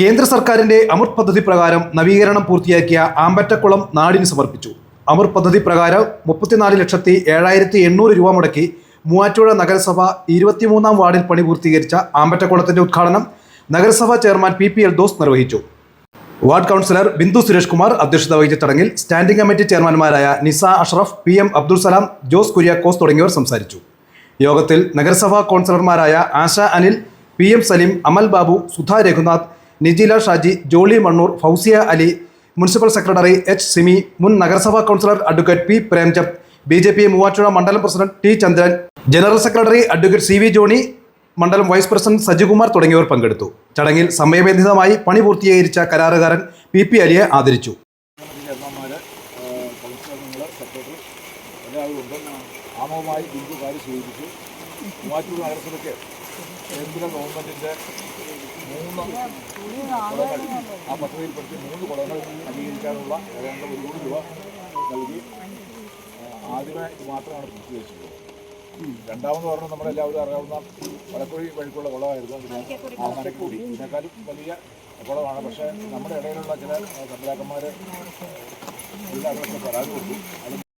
കേന്ദ്ര സർക്കാരിന്റെ അമൃത് പദ്ധതി പ്രകാരം നവീകരണം പൂർത്തിയാക്കിയ ആമ്പറ്റക്കുളം നാടിന് സമർപ്പിച്ചു. അമൃത് പദ്ധതി പ്രകാരം മുപ്പത്തിനാല് ലക്ഷത്തി ഏഴായിരത്തി എണ്ണൂറ് രൂപ മുടക്കി മൂവാറ്റുപുഴ നഗരസഭ ഇരുപത്തിമൂന്നാം വാർഡിൽ പണി പൂർത്തീകരിച്ച ആമ്പറ്റക്കുളത്തിന്റെ ഉദ്ഘാടനം നഗരസഭാ ചെയർമാൻ പി പി എൽദോസ് നിർവഹിച്ചു. വാർഡ് കൗൺസിലർ ബിന്ദു സുരേഷ് കുമാർ അധ്യക്ഷത വഹിച്ച ചടങ്ങിൽ സ്റ്റാൻഡിംഗ് കമ്മിറ്റി ചെയർമാൻമാരായ നിസ അഷ്റഫ് പി എം അബ്ദുൾ സലാം ജോസ് കുര്യാക്കോസ് തുടങ്ങിയവർ സംസാരിച്ചു. യോഗത്തിൽ നഗരസഭാ കൗൺസിലർമാരായ Asha Anil P M Saleem Amal Babu Sudha Raghunath Nijila Shaji Jolly Mannoor Fousiya Ali municipal secretary H Simi മുൻ നഗരസഭാ councillor advocate P Premchand B J P Muvattupuzha മണ്ഡലം president T Chandran general secretary advocate C V Johnny മണ്ഡലം vice president Sajikumar തുടങ്ങിയവർ പങ്കെടുത്തു. ചടങ്ങിൽ സമയബന്ധിതമായി പണി പൂർത്തീകരിച്ച കരാറുകാരൻ പി പി അലിയെ ആദരിച്ചു. മൂന്ന് ആ പദ്ധതിയിൽപ്പെടുത്തി മൂന്ന് കുളങ്ങൾ നവീകരിക്കാനുള്ള ഏതാണ്ട് ഒരു കോടി രൂപ നൽകി ആദ്യമേ ഇത് മാത്രമാണ് പൂർത്തീകരിച്ചത് രണ്ടാമെന്ന് പറഞ്ഞാൽ നമ്മളെല്ലാവരും അറിയാവുന്ന വടക്കുഴി വഴിക്കുള്ള കുളമായിരുന്നു അതിന് ആ നരക്കുടി ഇതിനേക്കാളും വലിയ കുളമാണ് പക്ഷേ നമ്മുടെ ഇടയിലുള്ള ചില കമ്പലാക്കന്മാർ ഇതിനകത്ത് പരാതി കൊടുത്തു